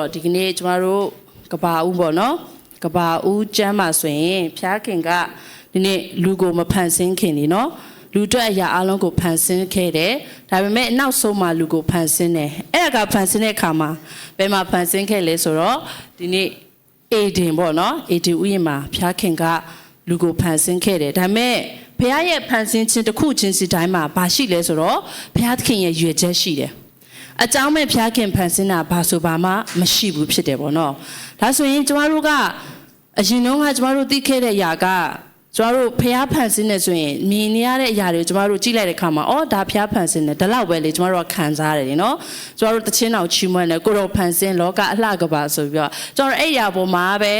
တော့ဒီကနေ့ကျမတို့ကဘာဦးပေါ့နော်ကဘာဦးကျမ်းမှာဆိုရင်ဖျားခင်ကဒီနေ့လူကိုမဖန်ဆင်းခင်နေနော်လူအတွက်အရာအလုံးကိုဖန်ဆင်းခဲ့တယ်ဒါပေမဲ့နောက်ဆုံးမှလူကိုဖန်ဆင်းတယ်အဲ့ဒါကဖန်ဆင်းတဲ့အခါမှာဘယ်မှာဖန်ဆင်းခဲ့လဲဆိုတော့ဒီနေ့အေဒင်ပေါ့နော်အေဒင်ဥယျာဉ်မှာဖျားခင်ကလူကိုဖန်ဆင်းခဲ့တယ်ဒါပေမဲ့ဘုရားရဲ့ဖန်ဆင်းခြင်းတစ်ခုချင်းစီတိုင်းမှာဘာရှိလဲဆိုတော့ဘုရားသခင်ရဲ့ရွေချက်ရှိတယ် အကြောင်းမဲ့ဖျားခင်ဖန်ဆင်းတာဘာဆိုဘာမှမရှိဘူးဖြစ်တယ်ပေါ့နော်ဒါဆိုရင်ကျမတို့ကအရင်တုန်းကကျမတို့သိခဲ့တဲ့အရာက ကျမတို့ဖျားဖန်ဆင်းနေဆိုရင်မြင်နေရတဲ့အရာတွေကိုကျမတို့ကြည့်လိုက်တဲ့အခါမှာအော်ဒါဖျားဖန်ဆင်းတယ်ဒါလောက်ပဲလေကျမတို့ကခံစားရတယ်နော်ကျမတို့တချင်းတော်ချီးမွမ်းတယ်ကိုတော့ဖန်ဆင်းလောကအလှကပါဆိုပြီးတော့ကျမတို့အဲ့အရာပေါ်မှာပဲ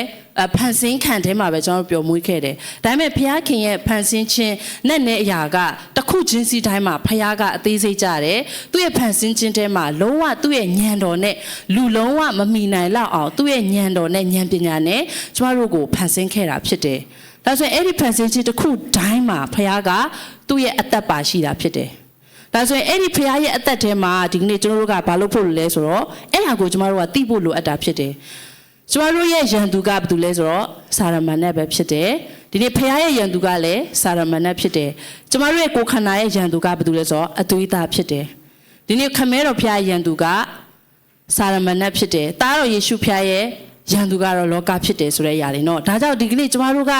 အဖန်ဆင်းခံထဲမှာပဲကျွန်တော်တို့ပျော်မွေးခဲ့တယ်။ဒါပေမဲ့ဘုရားခင်ရဲ့ဖန်ဆင်းခြင်းနဲ့နဲ့အရာကတစ်ခုချင်းစီတိုင်းမှာဘုရားကအသေးစိတ်ကြတယ်။သူ့ရဲ့ဖန်ဆင်းခြင်းထဲမှာလုံးဝသူ့ရဲ့ဉာဏ်တော်နဲ့လူလုံးဝမမီနိုင်လောက်အောင်သူ့ရဲ့ဉာဏ်တော်နဲ့ဉာဏ်ပညာနဲ့ကျမတို့ကိုဖန်ဆင်းခဲ့တာဖြစ်တယ်။ ဒါဆိုရင်အဲ့ဒီဖန်ဆင်းခြင်းတစ်ခုတိုင်းမှာဘုရားကသူ့ရဲ့အသက်ပါရှိတာဖြစ်တယ်။ဒါဆိုရင်အဲ့ဒီဖခင်ရဲ့အသက်ထဲမှာဒီကနေ့ကျွန်တော်တို့ကဘာလုပ်ဖို့လဲဆိုတော့အဲ့ဟာကိုကျွန်တော်တို့ကသိဖို့လိုအပ်တာဖြစ်တယ်။ကျွန်တော်တို့ရဲ့ယံသူကဘာတူလဲဆိုတော့စာရမဏတ်ပဲဖြစ်တယ်။ဒီနေ့ဖခင်ရဲ့ယံသူကလည်းစာရမဏတ်ဖြစ်တယ်။ကျွန်တော်တို့ရဲ့ကိုယ်ခန္ဓာရဲ့ယံသူကဘာတူလဲဆိုတော့အသွေးသားဖြစ်တယ်။ဒီနေ့ခမဲတော်ဖခင်ယံသူကစာရမဏတ်ဖြစ်တယ်။သားတော်ယေရှုဖခင်ရဲ့ ရန်သူကတော့လောကဖြစ်တယ်ဆိုတဲ့အရာလေးเนาะဒါကြောင့်ဒီကနေ့ကျမတို့က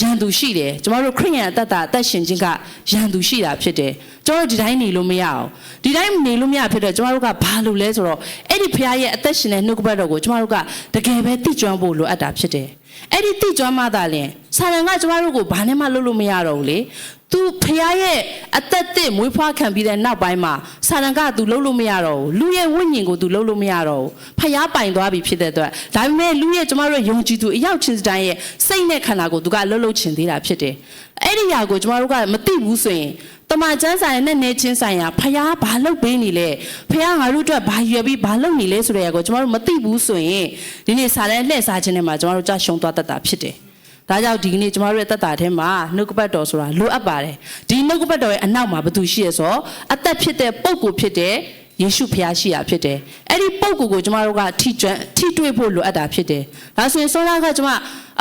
ရန်သူရှိတယ်ကျမတို့ခရိယန်အသက်တာအသက်ရှင်ခြင်းကရန်သူရှိတာဖြစ်တယ် ကျမတို့ဒီတိုင်းနေလို့မရအောင်ဒီတိုင်းနေလို့မရဖြစ်တော့ကျမတို့ကဘာလုပ်လဲဆိုတော့အဲ့ဒီဖခင်ရဲ့အသက်ရှင်တဲ့နှုတ်ကပတ်တော်ကိုကျမတို့ကတကယ်ပဲသိကျွမ်းဖို့လိုအပ်တာဖြစ်တယ်အဲ့ဒီသိကျွမ်းမှသာလျှင်ဆာလန်ကကျမတို့ကိုဘာနဲ့မှလုပ်လို့မရတော့ဘူးလေသူဖခင်ရဲ့အသက်သစ်မွေးဖွားခံပြီးတဲ့နောက်ပိုင်းမှာဆာလန်ကသူလုပ်လို့မရတော့ဘူးလူရဲ့ဝိညာဉ်ကိုသူလုပ်လို့မရတော့ဘူးဖခင်ပိုင်သွားပြီဖြစ်တဲ့အတွက်ဒါပေမဲ့လူရဲ့ကျမတို့ရဲ့ယုံကြည်သူအရောက်ချင်းစတိုင်းရဲ့စိတ်နဲ့ခန္ဓာကိုသူကလှုပ်လှုပ်ချင်သေးတာဖြစ်တယ်အဲ့ဒီຢာကိုကျမတို့ကမသိဘူးဆိုရင်တ မန်ကျမ်းဆိုင်နဲ့နေချင်းဆိုင်ရာဖះဘာလုပ်ပေးနေလဲဖះငါတို့အတွက်ဘာရွယ်ပြီးဘာလုပ်နေလဲဆိုတဲ့ຢာကိုကျမတို့မသိဘူးဆိုရင်ဒီနေ့စာလဲလှည့်စားခြင်းနဲ့မှာကျမတို့ကြရှုံသွားတတ်တာဖြစ်တယ်ဒါကြောင့်ဒီကနေ့ကျမတို့ရဲ့တက်တာထဲမှာနှုတ်ကပတ်တော်ဆိုတာလိုအပ်ပါတယ်ဒီနှုတ်ကပတ်တော်ရဲ့အနောက်မှာဘာသူရှိရဆိုအသက်ဖြစ်တဲ့ပုံကိုဖြစ်တဲ့ ယေရှုဖျားရှိတာဖြစ်တယ်အဲ့ဒီပုံကိုကိုကျမတို့ကထိကျွမ်းထိတွေ့ဖို့လိုအပ်တာဖြစ်တယ်ဒါဆိုရင်စောလာကကျမ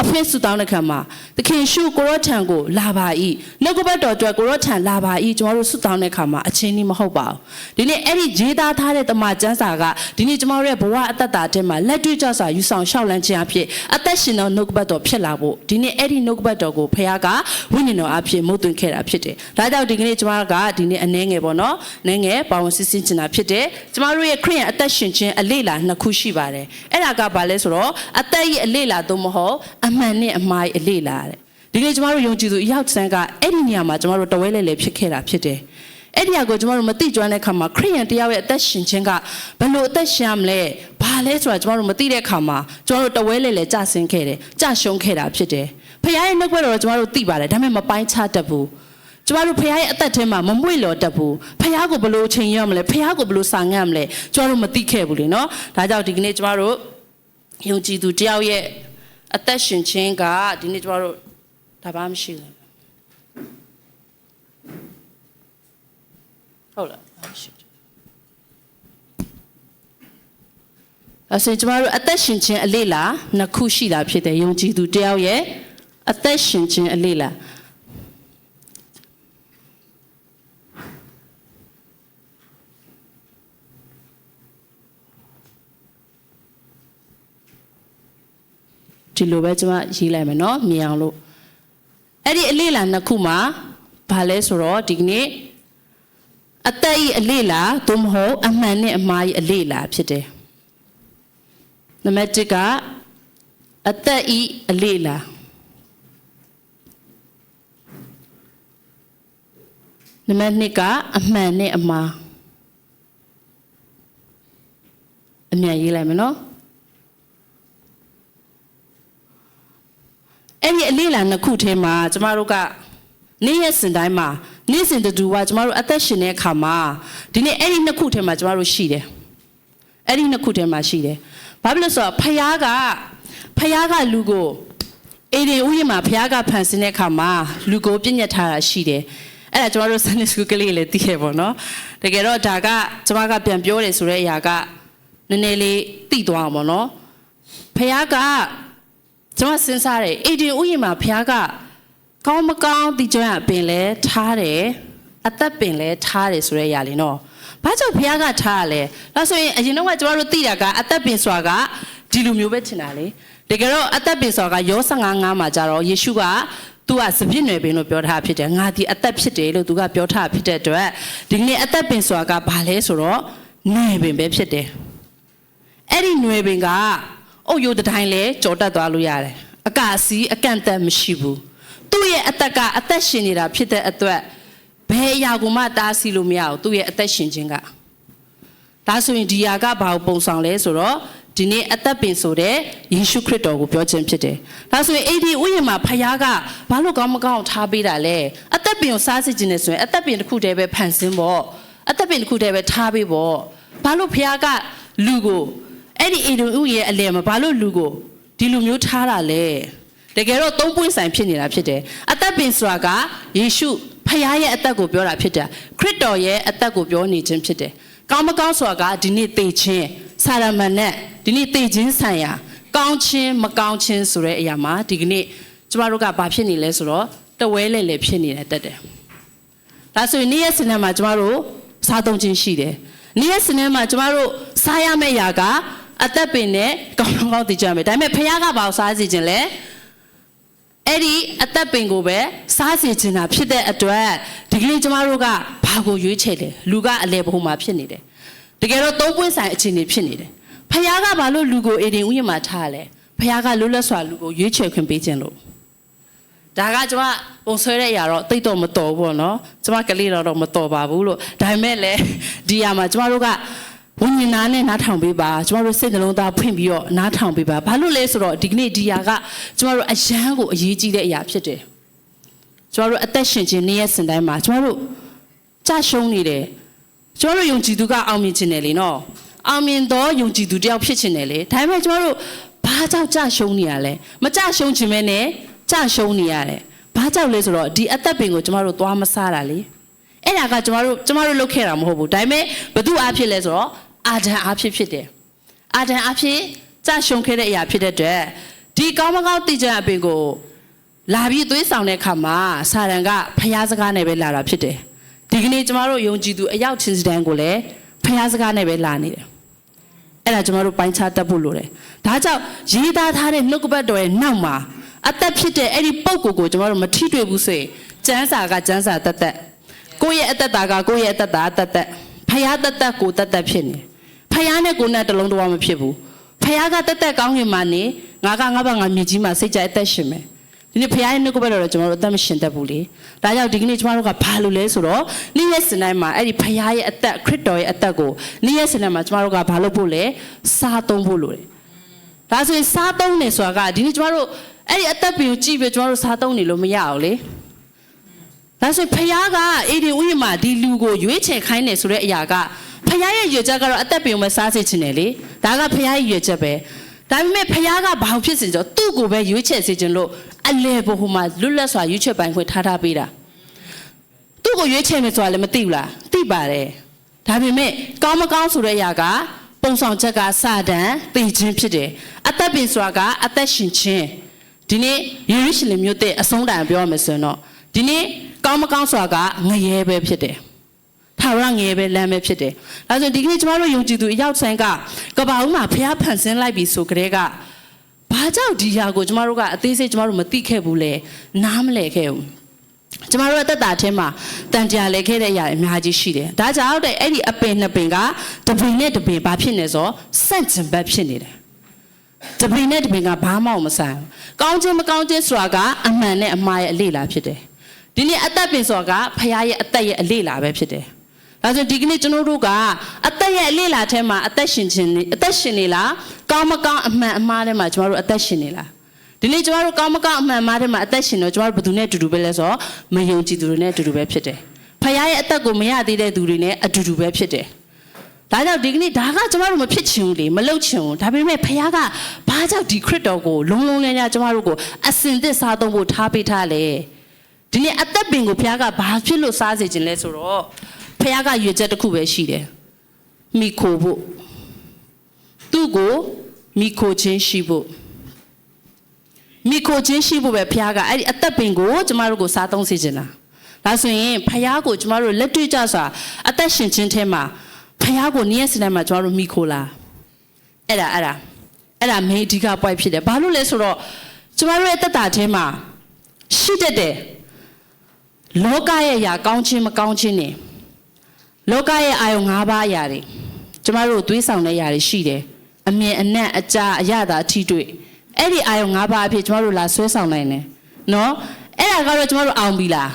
အဖေဆူတောင်းတဲ့ခံမှာသခင်ရှုကိုရောထံကိုလာပါ၏နှုတ်ကပတ်တော်အတွက်ကိုရောထံလာပါ၏ကျမတို့ဆူတောင်းတဲ့ခါမှာအချင်းကြီးမဟုတ်ပါဘူးဒီနေ့အဲ့ဒီဂျေးသားထားတဲ့တမန်ကျမ်းစာကဒီနေ့ကျမတို့ရဲ့ဘဝအသက်တာထဲမှာလက်တွေ့ကြစွာယူဆောင်ရှောက်လန်းခြင်းအဖြစ်အသက်ရှင်သောနှုတ်ကပတ်တော်ဖြစ်လာဖို့ဒီနေ့အဲ့ဒီနှုတ်ကပတ်တော်ကိုဖခင်ကဝိညာဉ်တော်အဖြစ်မုတ်သွင်းခဲ့တာဖြစ်တယ်ဒါကြောင့်ဒီကနေ့ကျမကဒီနေ့အနှဲငယ်ပေါ့နော်နည်းငယ်ပါဝင်စစ်စစ်ချင်တာဖြစ်တယ်ကျမတို့ရဲ့ခရိယန်အသက်ရှင်ခြင်းအလေးလာနှစ်ခုရှိပါတယ်အဲ့ဒါကဘာလဲဆိုတော့အသက်ရဲ့အလေးလာသို့မဟုတ်အမှန်နဲ့အမှားရဲ့အလေးလာတဲ့ဒီနေ့ကျမတို့ယုံကြည်သူအရောက်စံကအဲ့ဒီနေရာမှာကျမတို့တဝဲလဲလဲဖြစ်ခဲ့တာဖြစ်တယ်အဲ့ဒီအကိုကျမတို့မသိကျွမ်းတဲ့ခါမှာခရိယန်တယောက်ရဲ့အသက်ရှင်ခြင်းကဘယ်လိုအသက်ရှင်ရမလဲဘာလဲဆိုတာကျမတို့မသိတဲ့ခါမှာကျမတို့တဝဲလဲလဲကြဆင်းခဲ့တယ်ကြရှုံးခဲ့တာဖြစ်တယ်ဖခင်ရဲ့နှုတ်ကပတ်တော်ကျမတို့သိပါတယ်ဒါပေမဲ့မပိုင်းခြားတတ်ဘူး ကျမတို့ဖခင်ရဲ့အသက်ထဲမှာမမွေ့လော်တတ်ဘူးဖခင်ကိုဘယ်လိုချိန်ရမလဲဖခင်ကိုဘယ်လိုစာငတ်မလဲကျမတို့မသိခဲ့ဘူးလေနော်ဒါကြောင့်ဒီကနေ့ကျမတို့ယုံကြည်သူတယောက်ရဲ့အသက်ရှင်ခြင်းကဒီနေ့ကျမတို့ဒါဘာမှမရှိဘူးဟုတ်လားဘာမှမရှိဘူးအစင်ကျမတို့အသက်ရှင်ခြင်းအလေးလာနှစ်ခုရှိတာဖြစ်တယ်ယုံကြည်သူတယောက်ရဲ့အသက်ရှင်ခြင်းအလေးလာ ဒီလိုပဲကျမရေးလိုက်မယ်နော်မြင်အောင်လို့အဲ့ဒီအလေးလာနှစ်ခုမှာဘာလဲဆိုတော့ဒီကနေ့အသက်ဤအလေးလာသို့မဟုတ်အမှန်နဲ့အမှားဤအလေးလာဖြစ်တယ်နံပါတ်1ကအသက်ဤအလေးလာနံပါတ်2ကအမှန်နဲ့အမှားအမြန်ရေးလိုက်မယ်နော် အဲ့ဒီအလေးလာနှစ်ခုထဲမှာကျမတို့ကနေ့ရက်စဉ်တိုင်းမှာနေ့စဉ်တူကကျမတို့အသက်ရှင်တဲ့အခါမှာဒီနေ့အဲ့ဒီနှစ်ခုထဲမှာကျမတို့ရှိတယ်အဲ့ဒီနှစ်ခုထဲမှာရှိတယ်ဘာဖြစ်လို့ဆိုတော့ဖယားကဖယားကလူကိုအေဒီဥယျာဉ်မှာဖယားကဖန်ဆင်းတဲ့အခါမှာလူကိုပြည့်ညတ်ထားတာရှိတယ်အဲ့ဒါကျမတို့ Sunday School ကလေးလည်းသိခဲ့ပေါ့နော်တကယ်တော့ဒါကကျမကပြန်ပြောတယ်ဆိုတဲ့အရာကနည်းနည်းလေးတိသွားအောင်ပေါ့နော်ဖခင်က ကျွန်မစဉ်းစားတယ်အေဒီဥယျာဉ်မှာဖခင်ကကောင်းမကောင်းဒီကျွမ်းအပင်လဲထားတယ်အသက်ပင်လဲထားတယ်ဆိုတဲ့အရာလေးနော်ဘာကြောင့်ဖခင်ကထားရလဲဒါဆိုရင်အရင်တော့ကကျွန်တော်တို့သိတာကအသက်ပင်ဆိုတာကဒီလိုမျိုးပဲထင်တာလေတကယ်တော့အသက်ပင်ဆိုတာကယော55ငါးမှာကြတော့ယေရှုကသူကစပြစ်နယ်ပင်လို့ပြောထားဖြစ်တယ်ငါဒီအသက်ဖြစ်တယ်လို့သူကပြောထားဖြစ်တဲ့အတွက်ဒီကနေ့အသက်ပင်ဆိုတာကဘာလဲဆိုတော့နယ်ပင်ပဲဖြစ်တယ်အဲ့ဒီຫນွေပင်က အုတ်ရိုးတစ်တိုင်းလဲကြော်တက်သွားလို့ရတယ်အကစီးအကန့်အသတ်မရှိဘူးသူ့ရဲ့အသက်ကအသက်ရှင်နေတာဖြစ်တဲ့အတွက်ဘယ်အရာကိုမှတားဆီးလို့မရဘူးသူ့ရဲ့အသက်ရှင်ခြင်းကဒါဆိုရင်ဒီຢာကဘာကိုပုံဆောင်လဲဆိုတော့ဒီနေ့အသက်ပင်ဆိုတဲ့ယေရှုခရစ်တော်ကိုပြောခြင်းဖြစ်တယ်။ဒါဆိုရင်အဲ့ဒီဥယျာဉ်မှာဖခင်ကဘာလို့ကောင်းမကောင်းထားပေးတာလဲ။အသက်ပင်ကိုစားစစ်ခြင်းနဲ့ဆိုရင်အသက်ပင်တစ်ခုတည်းပဲဖန်ဆင်းပေါ့။အသက်ပင်တစ်ခုတည်းပဲထားပေးပေါ့။ဘာလို့ဖခင်ကလူကို အဲ့ဒီအေဒုံဥရဲ့အလယ်မှာဘာလို့လူကိုဒီလူမျိုးထားတာလဲတကယ်တော့သုံးပွင့်ဆိုင်ဖြစ်နေတာဖြစ်တယ်အသက်ပင်ဆိုတာကယေရှုဖခင်ရဲ့အသက်ကိုပြောတာဖြစ်တယ်ခရစ်တော်ရဲ့အသက်ကိုပြောနေခြင်းဖြစ်တယ်ကောင်းမကောင်းဆိုတာကဒီနေ့သိခြင်းစာရမဏတ်ဒီနေ့သိခြင်းဆိုင်ရာကောင်းခြင်းမကောင်းခြင်းဆိုတဲ့အရာမှာဒီကနေ့ကျမတို့ကဘာဖြစ်နေလဲဆိုတော့တဝဲလဲလဲဖြစ်နေတဲ့တက်တယ်ဒါဆိုရင်နေ့ရက်စနေမှာကျမတို့စားသုံးခြင်းရှိတယ်။နေ့ရက်စနေမှာကျမတို့စားရမယ့်ຢာက အသက်ပင်နဲ့ကောင်းကောင်းသိကြမယ်။ဒါပေမဲ့ဖခင်ကဘာကိုစားစီခြင်းလဲ။အဲ့ဒီအသက်ပင်ကိုပဲစားစီခြင်းတာဖြစ်တဲ့အတွက်ဒီကနေ့ကျမတို့ကဘာကိုရွေးချယ်လဲ။လူကအလဲဘုံမှာဖြစ်နေတယ်။တကယ်တော့သုံးပွင့်ဆိုင်အခြေအနေဖြစ်နေတယ်။ဖခင်ကဘာလို့လူကိုအေဒင်ဥယျာဉ်မှာထားလဲ။ဖခင်ကလွတ်လပ်စွာလူကိုရွေးချယ်ခွင့်ပေးခြင်းလို့ဒါကကျွန်မပုံဆွဲတဲ့အရာတော့တိတ်တော့မတော်ဘူးပေါ့နော်ကျွန်မကလေးတော့တော့မတော်ပါဘူးလို့ဒါပေမဲ့လည်းဒီအရာမှာကျွန်မတို့က ဝိညာဉ်သားနဲ့နားထောင်ပေးပါကျွန်တော်တို့စိတ်နှလုံးသားဖွင့်ပြီးတော့နားထောင်ပေးပါဘာလို့လဲဆိုတော့ဒီကနေ့ဒီအရာကကျွန်တော်တို့အယမ်းကိုအရေးကြီးတဲ့အရာဖြစ်တယ်ကျွန်တော်တို့အသက်ရှင်ခြင်းနေ့ရက်စဉ်တိုင်းမှာကျွန်တော်တို့ကြရှုံးနေတယ်ကျွန်တော်တို့ယုံကြည်သူကအောင်မြင်ခြင်းတယ်လေနော်အောင်မြင်တော့ယုံကြည်သူတယောက်ဖြစ်ခြင်းတယ်လေဒါပေမဲ့ကျွန်တော်တို့ဘာကြောင့်ကြရှုံးနေရလဲမကြရှုံးခြင်းပဲနဲ့ကြရှုံးနေရတယ်။ဘာကြောင့်လဲဆိုတော့ဒီအသက်ပင်ကိုကျမတို့သွားမစားတာလေ။အဲ့ဒါကကျမတို့ကျမတို့လုပ်ခဲ့တာမဟုတ်ဘူး။ဒါပေမဲ့ဘသူအားဖြစ်လဲဆိုတော့ အာဒံအားဖြစ်ဖြစ်တယ်။အာဒံအားဖြစ်ကြရှုံးခဲ့တဲ့အရာဖြစ်တဲ့အတွက်ဒီကောင်းမကောင်းသိကြအပင်ကိုလာပြီးသွေးဆောင်တဲ့အခါမှာစာရန်ကဖျားစကားနဲ့ပဲလာတာဖြစ်တယ်။ဒီကနေ့ကျမတို့ယုံကြည်သူအရောက်ချင်းစတန်းကိုလည်းဖျားစကားနဲ့ပဲလာနေတယ်။အဲ့ဒါကျွန်တော်တို့ပိုင်းခြားတတ်ဖို့လိုတယ်။ဒါကြောင့်ရေးသားထားတဲ့နှုတ်ကပတ်တော်ရဲ့နောက်မှာအသက်ဖြစ်တဲ့အဲ့ဒီပုံကိုယ်ကိုကျွန်တော်တို့မထိတွေ့ဘူးဆိုရင်ကျမ်းစာကကျမ်းစာတတ်တတ်ကိုယ့်ရဲ့အသက်တာကကိုယ့်ရဲ့အသက်တာတတ်တတ်ဖယားတတ်တတ်ကိုတတ်တတ်ဖြစ်နေဖယား နဲ့ကိုယ်နဲ့တလုံးတဝါမဖြစ်ဘူးဖယားကတတ်တတ်ကောင်းကင်မှာနေငါကငါဘာငါမြည်ကြီးမှာစိတ်ကြအသက်ရှင်မယ်ဒီနေ့ဖယားရဲ့နှုတ်ကပတ်တော်တော့ကျွန်တော်တို့အသက်မရှင်တတ်ဘူးလေဒါကြောင့်ဒီကနေ့ကျွန်တော်တို့ကဘာလို့လဲဆိုတော့နေ့ရက်စင်တိုင်းမှာအဲ့ဒီဖယားရဲ့အသက်ခရစ်တော်ရဲ့အသက်ကိုနေ့ရက်စင်တိုင်းမှာကျွန်တော်တို့ကဘာလို့ဖို့လဲစားသုံးဖို့လိုတယ်ဒါဆိုရင်စားသုံးနေဆိုတာကဒီနေ့ကျမတို့အဲ့ဒီအသက်ပင်ကိုကြည့်ပြီးကျမတို့စားသုံးနေလို့မရအောင်လေဒါဆိုရင်ဖခင်ကအေဒီဥယျာဉ်မှာဒီလူကိုရွေးချယ်ခိုင်းတယ်ဆိုတဲ့အရာက ဖခင်ရဲ့ရွေချက်ကတော့အသက်ပင်ကိုမစားစေချင်တယ်လေဒါကဖခင်ရဲ့ရွေချက်ပဲဒါပေမဲ့ဖခင်ကဘာဖြစ်စေဆိုတော့သူ့ကိုပဲရွေးချယ်စေချင်လို့အလဲဘဟိုမှာလွတ်လပ်စွာရွေးချယ်ပိုင်ခွင့်ထားထားပေးတာသူ့ကိုရွေးချယ်မယ်ဆိုတာလည်းမသိဘူးလားသိပါတယ်ဒါပေမဲ့ကောင်းမကောင်းဆိုတဲ့အရာကပုံဆောင်ချက်ကစာတန်သိခြင်းဖြစ်တယ်အသက်ပင်ဆိုတာကအသက်ရှင်ခြင်းဒီနေ့ယေရုရှလင်မြို့တဲ့အဆုံးတိုင်ပြောရမယ်ဆိုရင်တော့ဒီနေ့ကောင်းမကောင်းဆိုတာကငရဲပဲဖြစ်တယ် ထာဝရငရဲပဲလမ်းပဲဖြစ်တယ်ဒါဆိုရင်ဒီကနေ့ကျမတို့ယုံကြည်သူအရောက်ဆိုင်ကကဘာဦးမှာဖះဖန်ဆင်းလိုက်ပြီဆိုကြတဲ့ကဘာကြောင့်ဒီຢာကိုကျမတို့ကအသေးစိတ်ကျမတို့မသိခဲ့ဘူးလေနားမလဲခဲ့ဘူးကျမတို့ရဲ့တက်တာထဲမှာတန်တရားလဲခဲ့တဲ့အရာအများကြီးရှိတယ်။ဒါကြောင့်တဲ့အဲ့ဒီအပင်နှစ်ပင်ကတပင်နဲ့တပင်ဘာဖြစ်နေဆိုစန့်ကျင်ဘက်ဖြစ်နေတယ်။တပင်နဲ့တပင်ကဘာမှမဆိုင်ဘူး။ကောင်းခြင်းမကောင်းခြင်းဆိုတာကအမှန်နဲ့အမှားရဲ့အလေ့လာဖြစ်တယ်။ဒီနေ့အသက်ပင်ဆိုတာကဖခင်ရဲ့အသက်ရဲ့အလေ့လာပဲဖြစ်တယ်။ ဒါဆိုဒီကနေ့ကျွန်တော်တို့ကအသက်ရဲ့အလေ့လာထဲမှာအသက်ရှင်ခြင်းနေအသက်ရှင်နေလားကောင်းမကောင်းအမှန်အမှားထဲမှာကျွန်တော်တို့အသက်ရှင်နေလားဒီနေ့ကျမတို့ကောင်းမကောင်းအမှန်မှားတဲ့မှာအသက်ရှင်တော့ကျမတို့ဘယ်သူနဲ့အတူတူပဲလဲဆိုတော့မယုံကြည်သူတွေနဲ့အတူတူပဲဖြစ်တယ်။ဖခင်ရဲ့အသက်ကိုမရသေးတဲ့သူတွေနဲ့အတူတူပဲဖြစ်တယ်။ဒါကြောင့်ဒီကနေ့ဒါကကျမတို့မဖြစ်ချင်ဘူးလေမလုပ်ချင်ဘူးဒါပေမဲ့ဖခင်ကဘာကြောင့်ဒီခရစ်တော်ကိုလုံးလုံးလင်းလင်းကျမတို့ကိုအစင်သစ်စားသုံးဖို့ထားပေးထားလဲဒီနေ့အသက်ပင်ကိုဖခင်ကဘာဖြစ်လို့စားစေခြင်းလဲဆိုတော့ ဖခင်ကရွေချက်တစ်ခုပဲရှိတယ်မိခိုဖို့သူ့ကိုမိခိုချင်းရှိဖို့မိခိုချင်းရှိဖို့ပဲဖခင်ကအဲ့ဒီအသက်ပင်ကိုကျမတို့ကိုစားသုံးစေချင်တာဒါဆိုရင်ဖခင်ကိုကျမတို့လက်တွေ့ကြစွာအသက်ရှင်ခြင်းထဲမှာဖခင်ကိုနေ့ရက်စတိုင်းမှာကျမတို့မိခိုလာအဲ့ဒါအဲ့ဒါအဲ့ဒါမေအဓိက point ဖြစ်တယ်ဘာလို့လဲဆိုတော့ကျမတို့ရဲ့တက်တာထဲမှာရှိတတ်တယ်လောကရဲ့အရာကောင်းခြင်းမကောင်းခြင်းနေ လောကရဲ့အာယုံ၅ပါးအရာတွေကျမတို့သွေးဆောင်တဲ့အရာတွေရှိတယ်အမြင်အနက်အကြာအရသာအထီးတွေ့အဲ့ဒီအာယုံ၅ပါးအဖြစ်ကျမတို့လာဆွဲဆောင်နိုင်တယ်နော်အဲ့ဒါကတော့ကျမတို့အောင်ပြီလား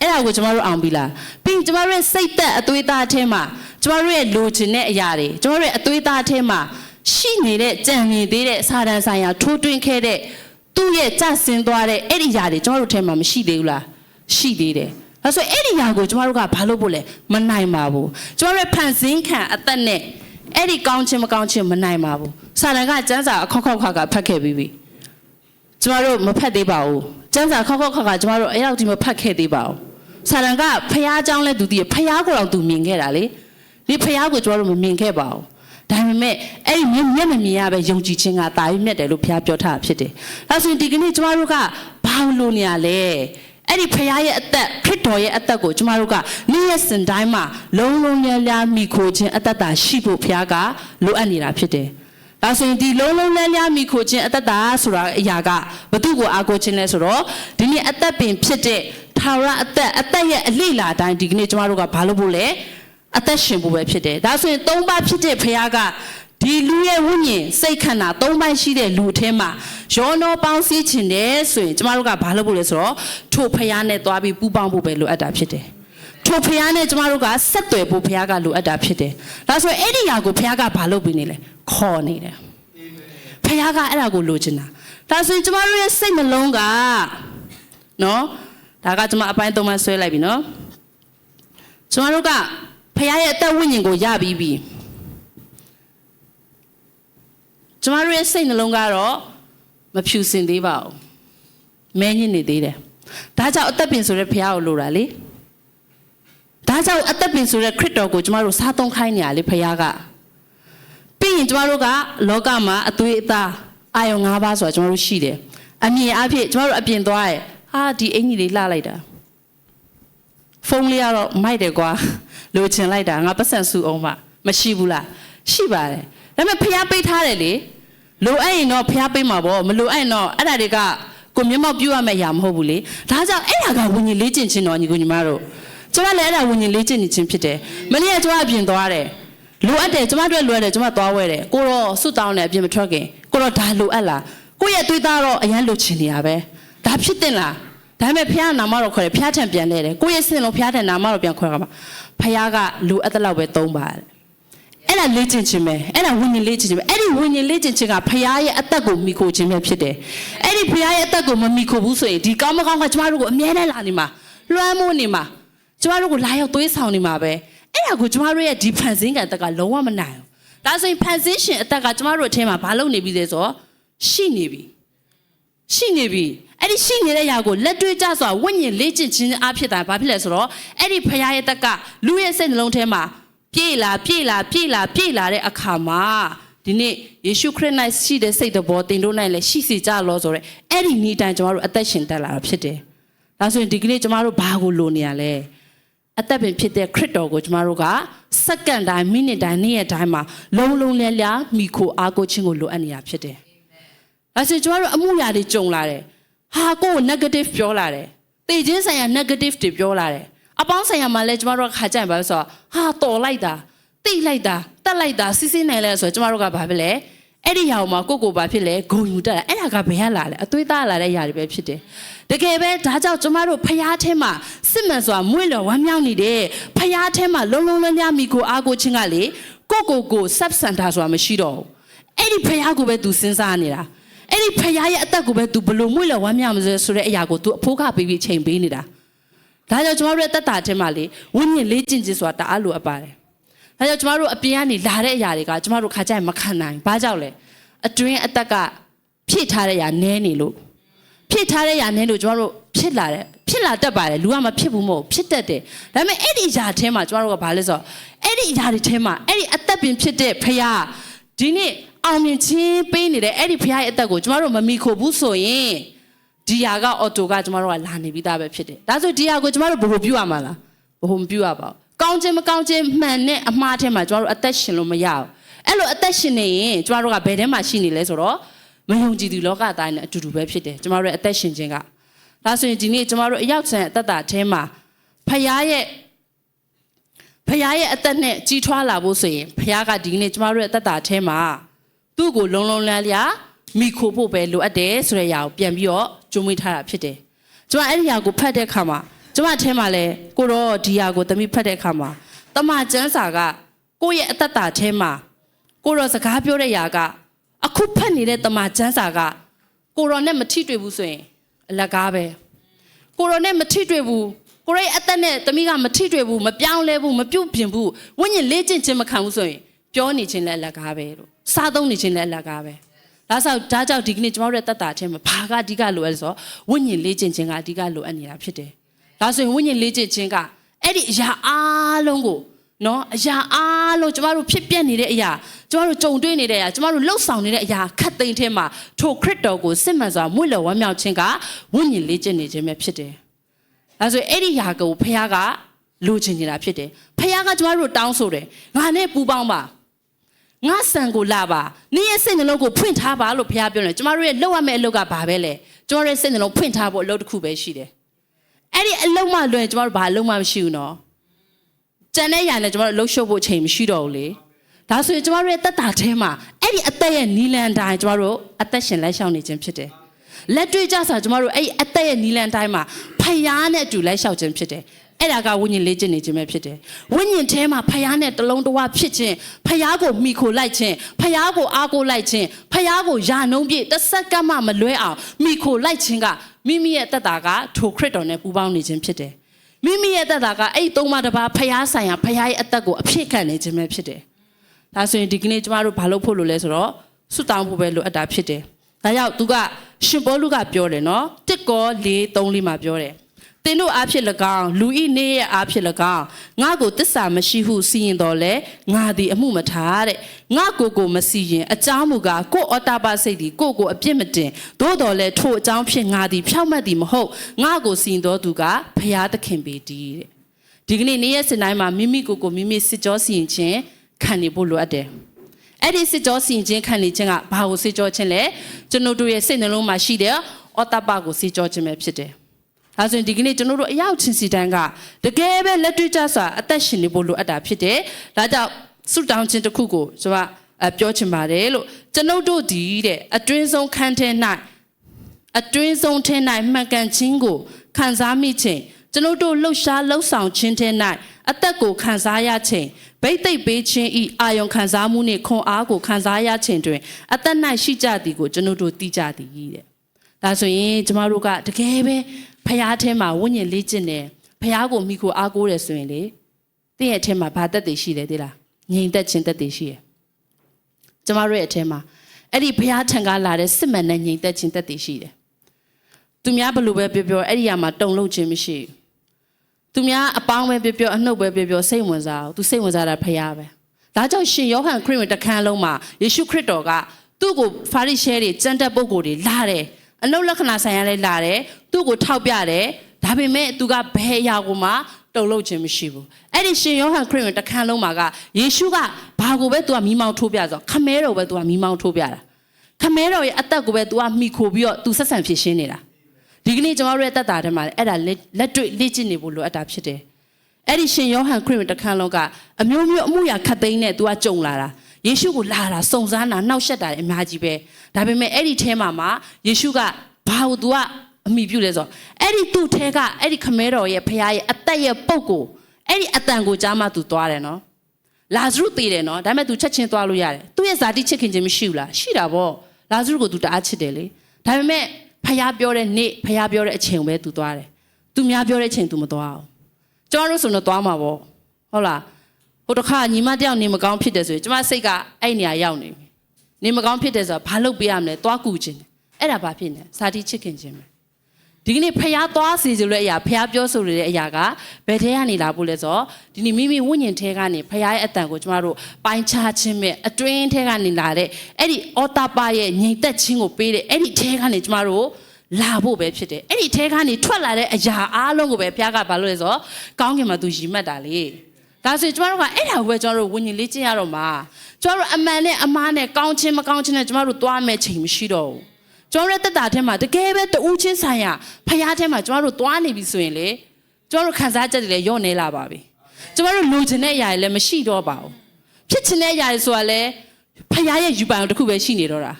အဲ့ဒါကိုကျမတို့အောင်ပြီလားပြီးရင်ကျမတို့ရဲ့စိတ်သက်အသွေးသားအထဲမှာကျမတို့ရဲ့လိုချင်တဲ့အရာတွေကျမတို့ရဲ့အသွေးသားအထဲမှာရှိနေတဲ့ကြံနေသေးတဲ့စာတန်ဆိုင်ရာထိုးတွင်းခဲ့တဲ့သူ့ရဲ့ကြဆင်းသွားတဲ့အဲ့ဒီຢာတွေကျမတို့ထဲမှာမရှိသေးဘူးလားရှိသေးတယ် ဒါဆိုအဲ့ဒီຢာကိုကျမတို့ကဘာလို့ပို့လဲမနိုင်ပါဘူးကျမတို့ရဲ့ဖန်ဆင်းခံအသက်နဲ့အဲ့ဒီကောင်းခြင်းမကောင်းခြင်းမနိုင်ပါဘူးစာတန်ကစမ်းစာအခောက်ခောက်ခါကဖတ်ခဲ့ပြီးပြီကျမတို့မဖတ်သေးပါဘူးစမ်းစာခောက်ခောက်ခါကကျမတို့အဲ့လောက်ဒီမဖတ်ခဲ့သေးပါဘူးစာတန်ကဖះเจ้าလဲသူတည်ဖះကိုတော့သူမြင်ခဲ့တာလေဒီဖះကိုကျမတို့မမြင်ခဲ့ပါဘူးဒါပေမဲ့အဲ့ဒီမျက်မျက်မမြင်ရပဲယုံကြည်ခြင်းကတာပြီးမြတ်တယ်လို့ဘုရားပြောထားတာဖြစ်တယ်။ဒါဆိုရင်ဒီကနေ့ကျမတို့ကဘာလို့နေရလဲ။ အဲ့ဒီဖခင်ရဲ့အသက်ခရစ်တော်ရဲ့အသက်ကိုကျမတို့ကနေ့ရက်စဉ်တိုင်းမှာလုံးလုံးလျားလျားမိခိုခြင်းအသက်တာရှိဖို့ဘုရားကလိုအပ်နေတာဖြစ်တယ်။ဒါဆိုရင်ဒီလုံးလုံးလျားလျားမိခိုခြင်းအသက်တာဆိုတာအရာကဘသူ့ကိုအားကိုးခြင်းလဲဆိုတော့ဒီနေ့အသက်ပင်ဖြစ်တဲ့ထာဝရအသက်အသက်ရဲ့အလိလာတိုင်းဒီကနေ့ကျမတို့ကဘာလို့ဖို့လဲ။အသက်ရှင်ဖို့ပဲဖြစ်တယ်ဒါဆိုရင်သုံးပါးဖြစ်တဲ့ဖခင်က ဒီလူရဲ့ဝိညာဉ်စိတ်ခန္ဓာသုံးပိုင်းရှိတဲ့လူအထဲမှာရောနောပေါင်းစည်းခြင်းတယ်ဆိုရင်ကျမတို့ကဘာလုပ်ဖို့လဲဆိုတော့ထိုဖခင်နဲ့သွားပြီးပူးပေါင်းဖို့ပဲလိုအပ်တာဖြစ်တယ်ထိုဖခင်နဲ့ကျမတို့ကဆက်သွယ်ဖို့ဖခင်ကလိုအပ်တာဖြစ်တယ်ဒါဆိုရင်အဲ့ဒီຢာကိုဖခင်ကဘာလုပ်ပြီးနေလဲခေါ်နေတယ်ဖခင်ကအဲ့ဒါကိုလိုချင်တာဒါဆိုရင်ကျမတို့ရဲ့စိတ်နှလုံးကနော်ဒါကကျမအပိုင်းသုံးပိုင်းဆွဲလိုက်ပြီနော်ကျမတို့ကဖခင်ရဲ့အသက်ဝိညာဉ်ကိုရပြီးပြီ ကျမတို့ရဲ့စိတ်နှလုံးကတော့မဖြူစင်သေးပါဘူးမဲညစ်နေသေးတယ်ဒါကြောင့်အသက်ပင်ဆိုတဲ့ဖခင်ကိုလိုတာလေဒါကြောင့်အသက်ပင်ဆိုတဲ့ခရစ်တော်ကိုကျမတို့စားသုံးခိုင်းနေရလေဖခင်ကပြီးရင်ကျမတို့ကလောကမှာအသွေးအသားအာယုံ၅ပါးဆိုတာကျမတို့ရှိတယ်အမြင်အဖြစ်ကျမတို့အပြင်သွားရဲ့ဟာဒီအင်ကြီးလေးလှလိုက်တာဖုန်းလေးကတော့မိုက်တယ်ကွာလိုချင်လိုက်တာငါပတ်စံစုအောင်မမရှိဘူးလားရှိပါတယ်ဒါပေမဲ့ဖျားပိတ်ထားတယ်လေ လိုအပ်ရင်တော့ဖျားပိတ်မှာပေါ့မလိုအပ်ရင်တော့အဲ့ဒါတွေကကိုမျက်မှောက်ပြုတ်ရမယ့်အရာမဟုတ်ဘူးလေဒါကြောင့်အဲ့ဒါကဝิญဉ်လေးကျင့်ခြင်းတော်ညီကိုညီမတို့ကျမလည်းအဲ့ဒါဝิญဉ်လေးကျင့်နေခြင်းဖြစ်တယ်မနေ့ကကျမအပြင်သွားတယ်လိုအပ်တယ်ကျမတို့လိုအပ်တယ်ကျမသွားဝဲတယ်ကိုတော့စွတ်တောင်းတယ်အပြင်မထွက်ခင်ကိုတော့ဒါလိုအပ်လားကိုရဲ့သွေးသားတော့အရန်လိုချင်နေရပဲဒါဖြစ်တင်လားဒါပေမဲ့ဖះနာမတော်ခေါ်တယ်ဖះထံပြန်လဲတယ်ကိုရဲ့စင်လုံးဖះထံနာမတော်ပြန်ခေါ်ရမှာဖះကလူအပ်တဲ့လောက်ပဲသုံးပါတယ် အဲ့ဒါလေ့ကျင့်ခြင်းပဲအဲ့ဒါဝိညာဉ်လေ့ကျင့်ခြင်းပဲအဲ့ဒီဝိညာဉ်လေ့ကျင့်ခြင်းကဖះရဲ့အသက်ကိုမိခိုခြင်းပဲဖြစ်တယ်အဲ့ဒီဖះရဲ့အသက်ကိုမမိခိုဘူးဆိုရင်ဒီကောင်းမကောင်းကကျမတို့ကိုအမြဲတမ်းလာနေမှာလွှမ်းမိုးနေမှာကျမတို့ကိုလာရောက်သွေးဆောင်နေမှာပဲအဲ့ဒါကိုကျမတို့ရဲ့ဒီဖန်ဆင်းကအသက်ကလုံးဝမနိုင်ဘူးဒါဆိုရင်ဖန်ဆင်းရှင်အသက်ကကျမတို့အထင်းမှာဘာလုပ်နေပြီလဲဆိုတော့ရှိနေပြီရှိနေပြီအဲ့ဒီရှိနေတဲ့ຢာကိုလက်တွေ့ကြစွာဝိညာဉ်လေ့ကျင့်ခြင်းအဖြစ်တာဘာဖြစ်လဲဆိုတော့အဲ့ဒီဖရားရဲ့တက်ကလူရဲ့စိတ်နှလုံးထဲမှာ ပြေလာပြေလာပြေလာပြေလာတဲ့အခါမှာဒီနေ့ယေရှုခရစ်၌ရှိတဲ့စိတ်တော်တင်တို့၌လည်းရှိစီကြလောဆိုရဲအဲ့ဒီနေ့တိုင်းကျမတို့အသက်ရှင်တက်လာတာဖြစ်တယ်။ဒါဆိုရင်ဒီကနေ့ကျမတို့ဘာကိုလိုနေရလဲ။အသက်ပင်ဖြစ်တဲ့ခရစ်တော်ကိုကျမတို့ကစက္ကန့်တိုင်းမိနစ်တိုင်းနေ့ရက်တိုင်းမှာလုံးလုံးလဲလဲမိခိုအားကိုခြင်းကိုလိုအပ်နေတာဖြစ်တယ်။ဒါဆိုရင်ကျမတို့အမှုရာတွေကြုံလာတယ်။ဟာကိုကို negative ပြောလာတယ်တေခြင်းဆိုင်ရာ negative တွေပြောလာတယ် အပေါင်းဆိုင်ရာမှာလည်းကျမတို့ကခါကြိုင်ပါဆိုတော့ဟာတော်လိုက်တာတိတ်လိုက်တာတက်လိုက်တာစီးစီးနိုင်လဲဆိုတော့ကျမတို့ကဘာဖြစ်လဲအဲ့ဒီရောင်မှာကိုကိုဘာဖြစ်လဲဂုံယူတက်တာအဲ့ဒါကဘယ်ရလာလဲအသွေးသားလာတဲ့ຢာတွေပဲဖြစ်တယ်တကယ်ပဲဒါကြောင့်ကျမတို့ဖျားထဲမှာစစ်မှန်စွာမွေ့လျော်ဝမ်းမြောက်နေတဲ့ဖျားထဲမှာလုံးလုံးလန်းလန်းမိကိုအားကိုချင်းကလေကိုကိုကို sub center ဆိုတာမရှိတော့ဘူးအဲ့ဒီဖျားကိုပဲသူစဉ်းစားနေတာအဲ့ဒီဖခင်ရဲ့အသက်ကိုပဲ तू ဘလို့မွေ့လဝမ်းမြောက်မစဲဆိုတဲ့အရာကို तू အဖိုးခပေးပြီးချိန်ပေးနေတာ ဒါကြောင့်ကျမတို့ရဲ့တက်တာထဲမှာလေဝိညာဉ်လေးကျင့်ခြင်းဆိုတာတအားလိုအပ်ပါတယ်ဒါကြောင့်ကျမတို့အပြင်ကနေလာတဲ့အရာတွေကကျမတို့ခါကြိုက်မခံနိုင်ဘာကြောင့်လဲအတွင်းအသက်ကဖြည့်ထားတဲ့အရာနည်းနေလို့ဖြည့်ထားတဲ့အရာနည်းလို့ကျမတို့ဖြစ်လာတယ်ဖြစ်လာတတ်ပါတယ်လူကမဖြစ်ဘူးမဟုတ်ဖြစ်တတ်တယ်ဒါပေမဲ့အဲ့ဒီအရာထဲမှာကျမတို့ကဘာလဲဆိုတော့အဲ့ဒီအရာတွေထဲမှာအဲ့ဒီအသက်ပင်ဖြစ်တဲ့ဖခင်ဒီနေ့အောင်မြင်ခြင်းပေးနေတဲ့အဲ့ဒီဖခင်ရဲ့အသက်ကိုကျမတို့မမီခိုဘူးဆိုရင် ဒီဟာကအော်တိုကကျမတို့ကလာနေပြီးသားပဲဖြစ်တယ်ဒါဆိုဒီဟာကိုကျမတို့ဘယ်လိုပြုရမှာလားဘယ်လိုမပြုရပါဘူးကောင်းခြင်းမကောင်းခြင်းမှန်နဲ့အမှားထဲမှာကျမတို့အသက်ရှင်လို့မရဘူးအဲ့လိုအသက်ရှင်နေရင်ကျမတို့ကဘယ်ထဲမှာရှိနေလဲဆိုတော့မယုံကြည်သူလောကသားနဲ့အတူတူပဲဖြစ်တယ်ကျမတို့ရဲ့အသက်ရှင်ခြင်းကဒါဆိုရင်ဒီနေ့ကျမတို့အရောက်ဆန်အသက်တာထဲမှာဖခင်ရဲ့ဖခင်ရဲ့အသက်နဲ့ကြီးထွားလာဖို့ဆိုရင်ဖခင်ကဒီနေ့ကျမတို့ရဲ့အသက်တာထဲမှာသူ့ကိုလုံလုံလန်းလျာ မိခိုဖို့ပဲလိုအပ်တယ်ဆိုတဲ့အရာကိုပြန်ပြီးတော့ကြုံမိထားတာဖြစ်တယ်။ကျမအဲ့ဒီအရာကိုဖတ်တဲ့အခါမှာကျမအထဲမှာလဲကိုတော့ဒီအရာကိုသမီးဖတ်တဲ့အခါမှာတမန်ကျမ်းစာကကိုယ့်ရဲ့အသက်တာထဲမှာကိုတော့စကားပြောတဲ့အရာကအခုဖတ်နေတဲ့တမန်ကျမ်းစာကကိုရောနဲ့မထိတွေ့ဘူးဆိုရင်အလကားပဲ။ကိုရိုနဲ့မထိတွေ့ဘူးကိုရိုရဲ့အသက်နဲ့တမိကမထိတွေ့ဘူးမပြောင်းလဲဘူးမပြုတ်ပြင်ဘူးဝိညာဉ်လေးကျင့်ခြင်းမခံဘူးဆိုရင်ပြောနေခြင်းလည်းအလကားပဲလို့စားသုံးနေခြင်းလည်းအလကားပဲ ဒါဆိုဒါကြောင့်ဒီကနေ့ကျွန်တော်တို့ရဲ့တတ်တာချင်းမှာဘာကအဓိကလိုအပ်လဲဆိုတော့ဝိညာဉ်လေးကျင့်ခြင်းကအဓိကလိုအပ်နေတာဖြစ်တယ်ဒါဆိုရင်ဝိညာဉ်လေးကျင့်ခြင်းကအဲ့ဒီအရာအားလုံးကိုနော်အရာအားလုံးကျမတို့ဖြစ်ပျက်နေတဲ့အရာကျမတို့ကြုံတွေ့နေတဲ့အရာကျမတို့လှုပ်ဆောင်နေတဲ့အရာခတ်သိမ်းထဲမှာထိုခရစ်တော်ကိုစစ်မှန်စွာမွေ့လဝမ်းမြောက်ခြင်းကဝိညာဉ်လေးကျင့်နေခြင်းပဲဖြစ်တယ်ဒါဆိုရင်အဲ့ဒီယာကိုဖះကလိုချင်နေတာဖြစ်တယ်ဖះကကျမတို့တောင်းဆိုတယ်ငါနဲ့ပူပေါင်းပါ ငါဆန်ကိုလာပါနေ့ရဲ့စိတ်နှလုံးကိုဖွင့်ထားပါလို့ဖះပြောတယ်ကျမတို့ရဲ့လောက်ရမယ့်အလုပ်ကဘာပဲလဲကျမတို့ရဲ့စိတ်နှလုံးဖွင့်ထားဖို့အလုပ်တစ်ခုပဲရှိတယ်အဲ့ဒီအလုပ်မှလွယ်ကျမတို့ဘာအလုပ်မှမရှိဘူးနော်ကျန်တဲ့ຢာနဲ့ကျမတို့လှုပ်ရှုပ်ဖို့အချိန်မရှိတော့ဘူးလေဒါဆိုရင်ကျမတို့ရဲ့တက်တာထဲမှာအဲ့ဒီအသက်ရဲ့နီလန်တိုင်းကျမတို့အသက်ရှင်လက်ရှောင်နေခြင်းဖြစ်တယ်လက်တွေ့ကြဆိုကျမတို့အဲ့ဒီအသက်ရဲ့နီလန်တိုင်းမှာဖယားနဲ့အတူလိုက်လျှောက်ခြင်းဖြစ်တယ် အဲ့ဒါကဝိညာဉ်လေးကျင့်နေခြင်းပဲဖြစ်တယ်ဝိညာဉ်ထဲမှာဖယားနဲ့တလုံးတဝဖြစ်ခြင်းဖယားကိုမိခိုလိုက်ခြင်းဖယားကိုအားကိုးလိုက်ခြင်းဖယားကိုယာနှုံးပြည့်တစ်စက္ကန့်မှမလွဲအောင်မိခိုလိုက်ခြင်းကမိမိရဲ့တက်တာကထိုခရစ်တော်နဲ့ပူးပေါင်းနေခြင်းဖြစ်တယ်မိမိရဲ့တက်တာကအဲ့ဒီသုံးပါးတစ်ပါးဖယားဆိုင်ရာဖယားရဲ့အသက်ကိုအဖြစ်ခံနေခြင်းပဲဖြစ်တယ်ဒါဆိုရင်ဒီကနေ့ကျမတို့ဘာလုပ်ဖို့လိုလဲဆိုတော့ဆုတောင်းဖို့ပဲလိုအပ်တာဖြစ်တယ်။ဒါကြောင့်သူကရှင်ပေါလုကပြောတယ်နော်။တစ်ကော၄၃လေးမှာပြောတယ်။သ င်တို့အားဖြင့်၎င်းလူဤနေရဲ့အားဖြင့်၎င်းငါကိုတစ္ဆာမရှိဟုစီရင်တော်လဲငါသည်အမှုမထားတဲ့ငါကိုကိုမစီရင်အကြောင်းမူကားကိုဩတာပစိတ်သည်ကိုကိုအပြစ်မတင်သို့တော်လဲထိုအကြောင်းဖြင့်ငါသည်ဖြောက်မတ်သည်မဟုတ်ငါကိုစီရင်တော်သူကဖျားသခင်ပေတည်းတဲ့ဒီကနေ့နေ့ရက်စင်တိုင်းမှာမိမိကိုယ်ကိုမိမိစစ်ကြောစီရင်ခြင်းခံနေဖို့လိုအပ်တယ်။အဲ့ဒီစစ်ကြောစီရင်ခြင်းခံနေခြင်းကဘာကိုစစ်ကြောခြင်းလဲကျွန်တော်တို့ရဲ့စိတ်နှလုံးမှာရှိတဲ့အော်တပကိုစစ်ကြောခြင်းပဲဖြစ်တယ်။ ဒါဆိုရင်ဒီကနေ့ကျွန်တော်တို့အရောက်ချင်းစီတန်းကတကယ်ပဲလက်တွေ့ကျစွာအသက်ရှင်နေဖို့လိုအပ်တာဖြစ်တယ်။ဒါကြောင့်ဆုတောင်းခြင်းတစ်ခုကိုကျွန်မအပြောချင်ပါတယ်လို့ကျွန်ုပ်တို့ဒီတဲ့အတွင်းဆုံးခန်းထဲ၌အတွင်းဆုံးထဲ၌မှန်ကန်ခြင်းကိုခံစားမိခြင်းကျွန်ုပ်တို့လှုပ်ရှားလှုပ်ဆောင်ခြင်းထဲ၌အသက်ကိုခံစားရခြင်းဗိတ်သိက်ပေးခြင်းဤအာယုံခံစားမှုနှင့်ခွန်အားကိုခံစားရခြင်းတွင်အသက်၌ရှိကြသည်ကိုကျွန်ုပ်တို့သိကြသည်တဲ့ဒါဆိုရင်ကျမတို့ကတကယ်ပဲ ဖရားထဲမှာဝိညာဉ်လေးကျင့်တယ်ဖရားကိုမိကိုအားကိုးတယ်ဆိုရင်လေတင့်ရဲ့အထဲမှာဘာသက်တည်ရှိလဲသိလားငြိမ်သက်ခြင်းသက်တည်ရှိတယ်ကျမတို့ရဲ့အထဲမှာအဲ့ဒီဖရားထံကလာတဲ့စစ်မှန်တဲ့ငြိမ်သက်ခြင်းသက်တည်ရှိတယ်သူများဘယ်လိုပဲပြောပြောအဲ့ဒီအရာမှာတုံ့လုံခြင်းမရှိဘူးသူများအပေါင်းပဲပြောပြောအနှုတ်ပဲပြောပြောစိတ်ဝင်စားအောင်သူစိတ်ဝင်စားတာဖရားပဲဒါကြောင့်ရှင်ယောဟန်ခရစ်ဝင်တခန်းလုံးမှာယေရှုခရစ်တော်ကသူ့ကိုဖာရိရှဲတွေစံတက်ပုဂ္ဂိုလ်တွေလာတယ် အနုလက္ခဏာဆိုင်ရလဲလာတယ်သူ့ကိုထောက်ပြတယ်ဒါပေမဲ့သူကဘယ်အရာကိုမှတုံ့လို့ခြင်းမရှိဘူးအဲ့ဒီရှင်ယောဟန်ခရစ်ဝင်တခန်းလုံးမှာကယေရှုကဘာကိုပဲသူကမိမောင်းထိုးပြဆိုခမဲတော်ပဲသူကမိမောင်းထိုးပြတာခမဲတော်ရဲ့အသက်ကိုပဲသူကမိခိုပြီးတော့သူဆက်ဆံဖြစ်ရှင်းနေတာဒီကနေ့ကျွန်တော်တို့ရဲ့တက်တာထဲမှာလည်းအဲ့ဒါလက်လက်တွေ့လေ့ကျင့်နေဖို့လိုအပ်တာဖြစ်တယ်။အဲ့ဒီရှင်ယောဟန်ခရစ်ဝင်တခန်းလုံးကအမျိုးမျိုးအမှုရာခတ်သိမ်းနဲ့ तू ကကြုံလာတာ။ ယေရှုကိုလာတာစုံစမ်းတာနှောက်ယှက်တာလည်းအများကြီးပဲ။ဒါပေမဲ့အဲ့ဒီထဲမှာမှယေရှုကဘာလို့ तू ကအမိပြုလဲဆိုတော့အဲ့ဒီသူ့ထဲကအဲ့ဒီခမဲတော်ရဲ့ဖခင်ရဲ့အသက်ရဲ့ပုတ်ကိုအဲ့ဒီအတန်ကိုကြားမှ तू သွားတယ်နော်။လာဇရုတည်တယ်နော်။ဒါပေမဲ့ तू ချက်ချင်းသွားလို့ရတယ်။သူ့ရဲ့ဇာတိချစ်ခင်ခြင်းမရှိဘူးလား။ရှိတာပေါ့။လာဇရုကို तू တအားချစ်တယ်လေ။ဒါပေမဲ့ဖះပြောတဲ့နေ့ဖះပြောတဲ့အချိန်ပဲသူသွားတယ်။ तू များပြောတဲ့အချိန် तू မသွားဘူး။ကျွန်တော်တို့ဆိုတော့သွားမှာပေါ့။ဟုတ်လား။ ဟိုတစ်ခါညီမတယောက်နေမကောင်းဖြစ်တယ်ဆိုရင်ကျမစိတ်ကအဲ့နေရာရောက်နေပြီ။နေမကောင်းဖြစ်တယ်ဆိုတော့ဘာလုပ်ပေးရမလဲ။သွားကူခြင်း။အဲ့ဒါဘာဖြစ်လဲ။စာတိချစ်ခင်ခြင်းပဲ။ဒီကနေ့ဖះသွားစီဆိုတဲ့အရာဖះပြောဆိုနေတဲ့အရာကဘယ်ထဲကနေလာဖို့လဲဆိုတော့ဒီနေ့မိမိဝိညာဉ်ထဲကနေဖះရဲ့အတန်ကိုကျမတို့ပိုင်းခြားခြင်းမဲ့အတွင်းထဲကနေလာတဲ့အဲ့ဒီအောတာပါရဲ့ငြိမ်သက်ခြင်းကိုပေးတဲ့အဲ့ဒီထဲကနေကျမတို့လာဖို့ပဲဖြစ်တယ်အဲ့ဒီထဲကနေထွက်လာတဲ့အရာအားလုံးကိုပဲဖះကဘာလို့လဲဆိုတော့ကောင်းကင်မှာသူရည်မှတ်တာလေ ဒါဆိုရင်ကျမတို့ကအဲ့ဒါကိုပဲကျမတို့ဝိညာဉ်လေးကျင့်ရတော့မှာကျမတို့အမှန်နဲ့အမှားနဲ့ကောင်းခြင်းမကောင်းခြင်းနဲ့ကျမတို့သွားမဲ့ချိန်မရှိတော့ဘူးကျွန်တော်ရဲ့တက်တာထဲမှာတကယ်ပဲတူးချင်းဆိုင်ရာဖရားထဲမှာကျွန်တော်တို့သွားနေပြီဆိုရင်လေကျွန်တော်တို့ခံစားချက်တွေလည်းညော့နေလာပါပြီကျွန်တော်တို့လိုချင်တဲ့အရာတွေလည်းမရှိတော့ပါဘူးဖြစ်ချင်တဲ့အရာတွေဆိုတာလည်းဖရားရဲ့ယူပိုင်တစ်ခုပဲရှိနေတော့တာ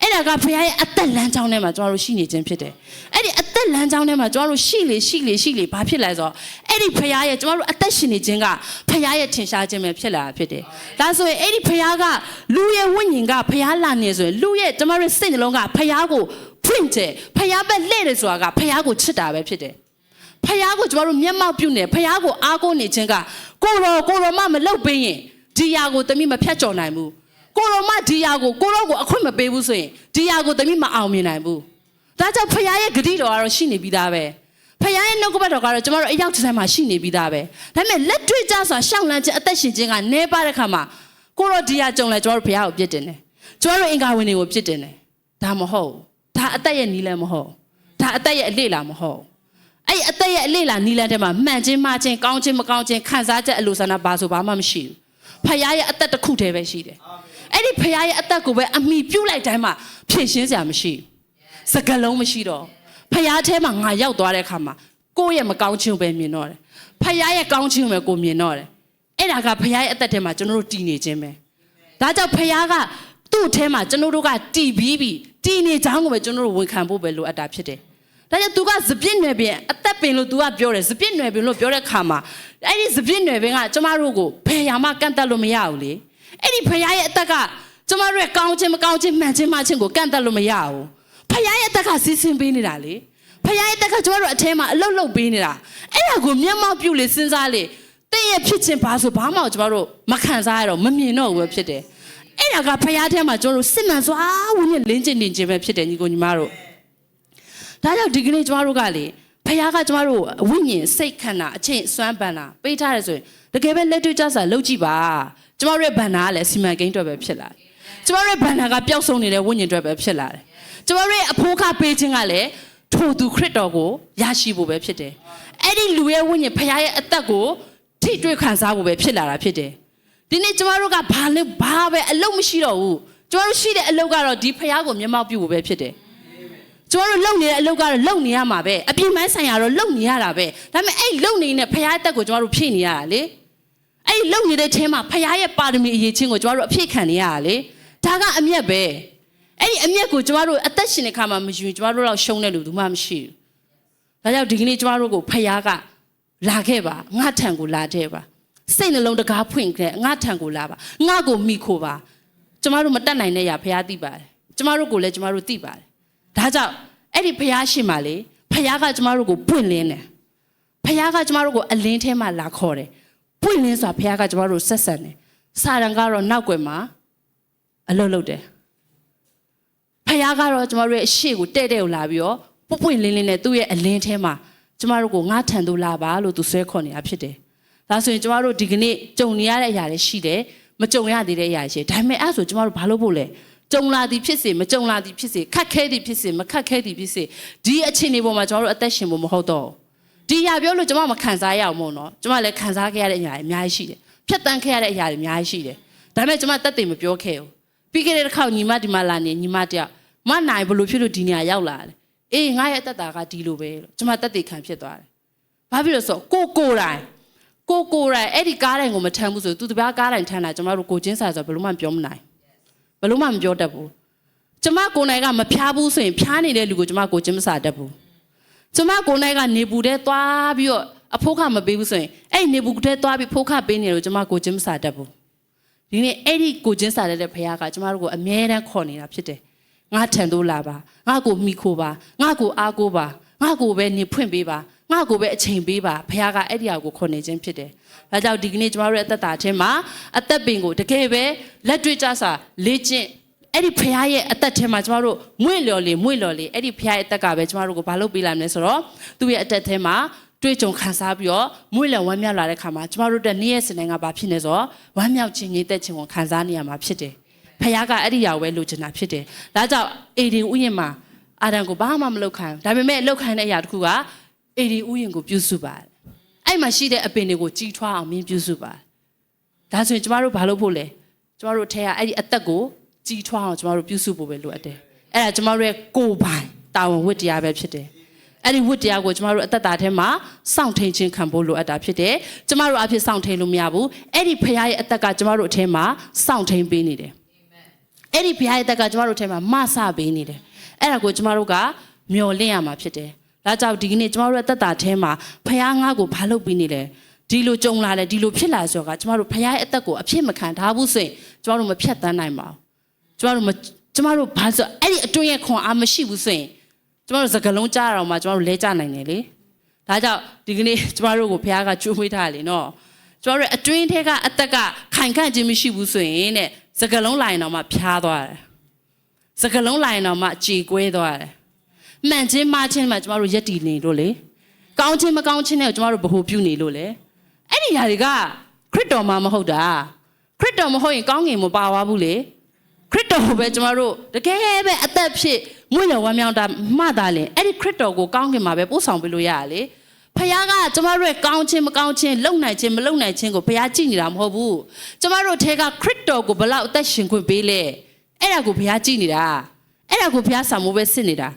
အဲ့ဒါကဖရားရဲ့အသက်လမ်းကြောင်းထဲမှာကျွန်တော်တို့ရှိနေခြင်းဖြစ်တယ်အဲ့ဒီအ သက်လမ်းကြောင်းထဲမှာကျွန်တော်တို့ရှိလေရှိလေရှိလေဘာဖြစ်လဲဆိုတော့အဲ့ဒီဖရားရဲ့ကျွန်တော်တို့အသက်ရှင်နေခြင်းကဖရားရဲ့ထင်ရှားခြင်းပဲဖြစ်လာတာဖြစ်တယ်ဒါဆိုရင်အဲ့ဒီဖရားကလူရဲ့ဝိညာဉ်ကဖရားလာနေဆိုရင်လူရဲ့ကျွန်တော်တို့စိတ်နှလုံးကဖရားကိုဖွင့်တယ်ဖျားပဲလှဲ့တယ်ဆိုတာကဖျားကိုချစ်တာပဲဖြစ်တယ်ဖျားကိုကျမတို့မျက်မှောက်ပြုနေဖျားကိုအားကိုးနေခြင်းကကိုရောကိုရောမမလှုပ်ပေးရင်ဒီယာကိုတမိမဖြတ်ကျော်နိုင်ဘူးကိုရောမဒီယာကိုကိုရောကိုအခွင့်မပေးဘူးဆိုရင်ဒီယာကိုတမိမအောင်မြင်နိုင်ဘူး ဒါကြောင့်ဖျားရဲ့ဂတိတော်ကတော့ရှိနေပြီးသားပဲဖခင်ရဲ့နှုတ်ကပတ်တော်ကတော့ကျမတို့အရောက်တစ်ဆိုင်မှာရှိနေပြီးသားပဲဒါပေမဲ့လက်တွေ့ကြဆိုရှောင်းလန်းခြင်းအသက်ရှင်ခြင်းကနေပါတဲ့ခါမှာကိုရောဒီယာကြုံလဲကျမတို့ဖခင်ကိုပြစ်တင်တယ်ကျမတို့အင်္ဂါဝင်တွေကိုပြစ်တင်တယ်ဒါမဟုတ်ဘူးဒါအသက်ရဲ့နီးလန်းမဟုတ်ဒါအသက်ရဲ့အလေ့လာမဟုတ်အဲ့ဒီအသက်ရဲ့အလေ့လာနီးလန်းထဲမှာမှန်ခြင်းမှားခြင်းကောင်းခြင်းမကောင်းခြင်းခံစားချက်အလိုဆန္ဒပါဆိုဘာမှမရှိဘူးဖခင်ရဲ့အသက်တစ်ခုတည်းပဲရှိတယ်အဲ့ဒီဖခင်ရဲ့အသက်ကိုပဲအမိပြုတ်လိုက်တိုင်းမှာဖြည့်ရှင်းစရာမရှိဘူး စကလုံးမရှိတော့ဖခင်ထဲမှာငါရောက်သွားတဲ့အခါမှာကိုယ့်ရဲ့မကောင်းခြင်းကိုပဲမြင်တော့တယ်ဖခင်ရဲ့ကောင်းခြင်းကိုပဲကိုမြင်တော့တယ်အဲ့ဒါကဖခင်ရဲ့အသက်ထဲမှာကျွန်တော်တို့တည်နေခြင်းပဲဒါကြောင့်ဖခင်ကသူ့အထဲမှာကျွန်တော်တို့ကတည်ပြီးပြီတည်နေကြောင်းကိုပဲကျွန်တော်တို့ဝန်ခံဖို့ပဲလိုအပ်တာဖြစ်တယ်။ဒါကြောင့် तू ကစပြစ်နယ်ပင်အသက်ပင်လို့ तू ကပြောတယ်စပြစ်နယ်ပင်လို့ပြောတဲ့ခါမှာအဲ့ဒီစပြစ်နယ်ပင်ကကျမတို့ကိုဘယ်ရာမှကန့်တက်လို့မရဘူးလေ။အဲ့ဒီဖခင်ရဲ့အသက်ကကျမတို့ရဲ့ကောင်းခြင်းမကောင်းခြင်းမှန်ခြင်းမှချင်းကိုကန့်တက်လို့မရဘူး။ ဖခင်ရဲ့အသက်ကစီစဉ်ပေးနေတာလေ။ဖခင်ရဲ့အသက်ကကျမတို့အထဲမှာအလုတ်လုတ်ပေးနေတာ။အဲ့ဒါကိုမျက်မှောက်ပြုလေစဉ်းစားလေတဲ့ရဲ့ဖြစ်ခြင်းဘာဆိုဘာမှကျမတို့မခံစားရတော့မမြင်တော့ဘူးပဲဖြစ်တယ်။အဲ့ဒါကဖရားထဲမှာကျွန်တော်တို့စစ်မှန်စွာဝိညာဉ်လင်းကျင်နေခြင်းပဲဖြစ်တယ်ညီကိုညီမတို့ဒါကြောင့်ဒီကနေ့ကျွန်တော်တို့ကလေဖရားကကျွန်တော်တို့ဝိညာဉ်စိတ်ခန္ဓာအချင်းစွမ်းပန်တာပေးထားတယ်ဆိုရင်တကယ်ပဲလက်တွေ့ကြစာလုပ်ကြည့်ပါကျွန်တော်တို့ရဲ့ဘန္နာကလည်းစီမံကိန်းအတွက်ပဲဖြစ်လာတယ်ကျွန်တော်တို့ရဲ့ဘန္နာကပျောက်ဆုံးနေတဲ့ဝိညာဉ်အတွက်ပဲဖြစ်လာတယ် ကျွန်တော်တို့ရဲ့အဖိုးခပေးခြင်းကလည်းထိုသူခရစ်တော်ကိုရရှိဖို့ပဲဖြစ်တယ်အဲ့ဒီလူရဲ့ဝိညာဉ်ဖရားရဲ့အသက်ကိုထိတွေ့ခံစားဖို့ပဲဖြစ်လာတာဖြစ်တယ်ဒီနေ့ကျမတို့ကဘာလဲဘာပဲအလုပ်မရှိတော့ဘူးကျမတို့ရှိတဲ့အလုပ်ကတော့ဒီဖရားကိုမျက်မှောက်ပြုဖို့ပဲဖြစ်တယ်ကျမတို့လုပ်နေတဲ့အလုပ်ကတော့လုပ်နေရမှာပဲအပြင်းပန်းဆိုင်ရာတော့လုပ်နေရတာပဲဒါပေမဲ့အဲ့လုပ်နေတဲ့ဖရားအသက်ကိုကျမတို့ဖြည့်နေရတာလေအဲ့လုပ်နေတဲ့ချင်းမှာဖရားရဲ့ပါရမီအရေးချင်းကိုကျမတို့အဖြည့်ခံနေရတာလေဒါကအမျက်ပဲ အဲ့ဒီအမျက်ကိုကျမတို့အသက်ရှင်တဲ့ခါမှာမယူရင်ကျမတို့တော့ရှုံးတဲ့လူဘူးမှမရှိဘူးဒါကြောင့်ဒီကနေ့ကျမတို့ကိုဖရားကလာခဲ့ပါငါထံကိုလာတဲ့ပါစိတ်နှလုံးတကားဖွင့်ခဲ့ငါထံကိုလာပါငါကိုမိခိုပါကျမတို့မတတ်နိုင်တဲ့ຢာဖះသိပါတယ်ကျမတို့ကိုလည်းကျမတို့သိပါတယ်ဒါကြောင့်အဲ့ဒီဖះရှင်မှာလေဖះကကျမတို့ကိုပွင့်လင်းတယ်ဖះကကျမတို့ကိုအလင်းထဲမှာလာခေါ်တယ်ပွင့်လင်းဆိုတာဖះကကျမတို့ဆက်ဆံတယ်စာရန်ကတော့နောက်ွယ်မှာအလုပ်လုပ်တယ် ဖះကတော့ကျမတို့ရဲ့အရှိကိုတဲ့တဲ့ကိုလာပြီးတော့ပွပွင့်လင်းလင်းနဲ့သူ့ရဲ့အလင်းထဲမှာကျမတို့ကိုငါထံသို့လာပါလို့သူဆွဲခေါ်နေတာဖြစ်တယ်ဒါဆိုရင်ကျမတို့ဒီကနေ့ကြုံနေရတဲ့အရာတွေရှိတယ်မကြုံရသေးတဲ့အရာတွေရှိတယ်ဒါပေမဲ့အဲ့ဒါဆိုကျမတို့ဘာလုပ်ဖို့လဲကြုံလာသည်ဖြစ်စေမကြုံလာသည်ဖြစ်စေခက်ခဲသည်ဖြစ်စေမခက်ခဲသည်ဖြစ်စေဒီအခြေအနေပေါ်မှာကျမတို့အသက်ရှင်ဖို့မဟုတ်တော့ဘူးဒီအရာပြောလို့ကျမမခံစားရအောင်မို့နော်ကျမလည်းခံစားခဲ့ရတဲ့အရာတွေအများကြီးရှိတယ်ဖြတ်တန်းခဲ့ရတဲ့အရာတွေအများကြီးရှိတယ်ဒါပေမဲ့ကျမတက်တယ်မပြောခဲ့ဘူးပြီးခဲ့တဲ့တစ်ခေါက်ညီမဒီမှာလာနေညီမတယောက် မနိုင်ဘလို့ဖြစ်လို့ဒီနေရာရောက်လာတယ်အေးငါရဲ့အသက်တာကဒီလိုပဲလို့ကျမတက်တယ်ခံဖြစ်သွားတယ်ဘာဖြစ်လို့ဆိုတော့ကိုကိုယ်တိုင်ကိုကိုယ်တိုင်အဲ့ဒီကားတိုင်ကိုမထမ်းဘူးဆိုသူတပြားကားတိုင်ထမ်းတာကျမတို့ကိုချင်းစာဆိုဘယ်လို့မှပြောမနိုင်ဘယ်လို့မှမပြောတတ်ဘူးကျမကိုယ်တိုင်ကမဖျားဘူးဆိုရင်ဖျားနေတဲ့လူကိုကျမကိုချင်းမစာတတ်ဘူးကျမကိုယ်တိုင်ကနေပူတဲ့သွားပြီးတော့အဖိုးခမပေးဘူးဆိုရင်အဲ့နေပူတဲ့သွားပြီးဖိုးခပေးနေလို့ကျမကိုချင်းမစာတတ်ဘူးဒီနေ့အဲ့ဒီကိုချင်းစာတတ်တဲ့ဖခင်ကကျမတို့ကိုအမြဲတမ်းခေါ်နေတာဖြစ်တယ် ငါထံသို့လာပါငါကိုမိခိုပါငါကိုအားကိုပါငါကိုပဲနေဖွင့်ပေးပါငါကိုပဲအချိန်ပေးပါဖခင်ကအဲ့ဒီအရာကိုခေါ်နေခြင်းဖြစ်တယ်။ဒါကြောင့်ဒီကနေ့ကျမတို့ရဲ့အသက်တာချင်းမှာအသက်ပင်ကိုတကယ်ပဲလက်တွေ့ကြစာလေ့ကျင့်အဲ့ဒီဖခင်ရဲ့အသက်ထဲမှာကျမတို့မွင့်လျော်လေမွင့်လျော်လေအဲ့ဒီဖခင်ရဲ့အသက်ကပဲကျမတို့ကိုဘာလုပ်ပေးလာမလဲဆိုတော့သူ့ရဲ့အသက်ထဲမှာတွေ့ကြုံခံစားပြီးတော့မွင့်လျော်ဝမ်းမြောက်လာတဲ့ခါမှာကျမတို့တဲ့နေ့ရက်စနေကဘာဖြစ်နေဆိုတော့ဝမ်းမြောက်ခြင်းငြိမ်သက်ခြင်းကိုခံစားနေရမှာဖြစ်တယ် ဖခင်ကအဲ့ဒီရောက်ပဲလိုချင်တာဖြစ်တယ်ဒါကြောင့်အေဒီဥယျာဉ်မှာအာဒံကိုဘာမှမလုပ်ခိုင်းဘူးဒါပေမဲ့လုပ်ခိုင်းတဲ့အရာတစ်ခုကအေဒီဥယျာဉ်ကိုပြုစုပါတယ်အဲ့မှာရှိတဲ့အပင်တွေကိုကြီးထွားအောင်မင်းပြုစုပါတယ်ဒါဆိုရင်ကျမတို့ဘာလုပ်ဖို့လဲကျမတို့ထဲကအဲ့ဒီအသက်ကိုကြီးထွားအောင်ကျမတို့ပြုစုဖို့ပဲလိုအပ်တယ်အဲ့ဒါကျမတို့ရဲ့ကိုယ်ပိုင်တာဝန်ဝတ္တရားပဲဖြစ်တယ်အဲ့ဒီဝတ္တရားကိုကျမတို့အသက်တာထဲမှာစောင့်ထိန်ခြင်းခံဖို့လိုအပ်တာဖြစ်တယ်ကျမတို့အဖြစ်စောင့်ထိန်လို့မရဘူးအဲ့ဒီဖခင်ရဲ့အသက်ကကျမတို့အထဲမှာစောင့်ထိန်ပေးနေတယ် အဲ့ဒီဘုရားရဲ့တက်ကကျမတို့ထဲမှာမဆပေးနေတယ်အဲ့ဒါကိုကျမတို့ကမျော်လင့်ရမှာဖြစ်တယ်ဒါကြောင့်ဒီကနေ့ကျမတို့ရဲ့တက်တာထဲမှာဘုရားငါ့ကိုဘာလုပ်ပြီးနေလဲဒီလိုကြုံလာတယ်ဒီလိုဖြစ်လာဆိုတော့ကကျမတို့ဘုရားရဲ့အသက်ကိုအဖြစ်မခံထားဘူးဆိုရင်ကျမတို့မဖြတ်တန်းနိုင်ပါဘူးကျမတို့မကျမတို့ဘာဆိုအဲ့ဒီအတွင်းရဲ့ခွန်အားမရှိဘူးဆိုရင်ကျမတို့စကလုံးကြားရအောင်မှကျမတို့လဲကြနိုင်တယ်လေဒါကြောင့်ဒီကနေ့ကျမတို့ကိုဘုရားကကြိုးမွေးထားတယ်လေနော်ကျွန်တော်တို့အတွင်းထဲကအသက်ကခိုင်ခန့်ခြင်းမရှိဘူးဆိုရင်တဲ့ စကလုံးလိုင်တော့မှဖျားသွားတယ်စကလုံးလိုင်တော့မှကြေကွဲသွားတယ်မှန်ချင်းမချင်းမှကျွန်တော်တို့ယက်တည်နေလို့လေကောင်းချင်းမကောင်းချင်းနဲ့ကျွန်တော်တို့ဗဟုပြုနေလို့လေအဲ့ဒီຢာတွေကခရစ်တော်မှမဟုတ်တာခရစ်တော်မဟုတ်ရင်ကောင်းငင်မပါသွားဘူးလေခရစ်တော်ကိုပဲကျွန်တော်တို့တကယ်ပဲအသက်ဖြစ်မွေးလဝမ်းမြောက်တာမှတ်တာလေအဲ့ဒီခရစ်တော်ကိုကောင်းကင်မှာပဲပို့ဆောင်ပေးလို့ရရလေ ဖခင်ကကျမတို့ရဲ့ကောင်းခြင်းမကောင်းခြင်းလုံနိုင်ခြင်းမလုံနိုင်ခြင်းကိုဘုရားကြည့်နေတာမဟုတ်ဘူးကျမတို့ထဲကခရစ်တော်ကိုဘလောက်အသက်ရှင်ခွင့်ပေးလဲအဲ့ဒါကိုဘုရားကြည့်နေတာအဲ့ဒါကိုဘုရားဆောင်မိုးပဲစစ်နေတာ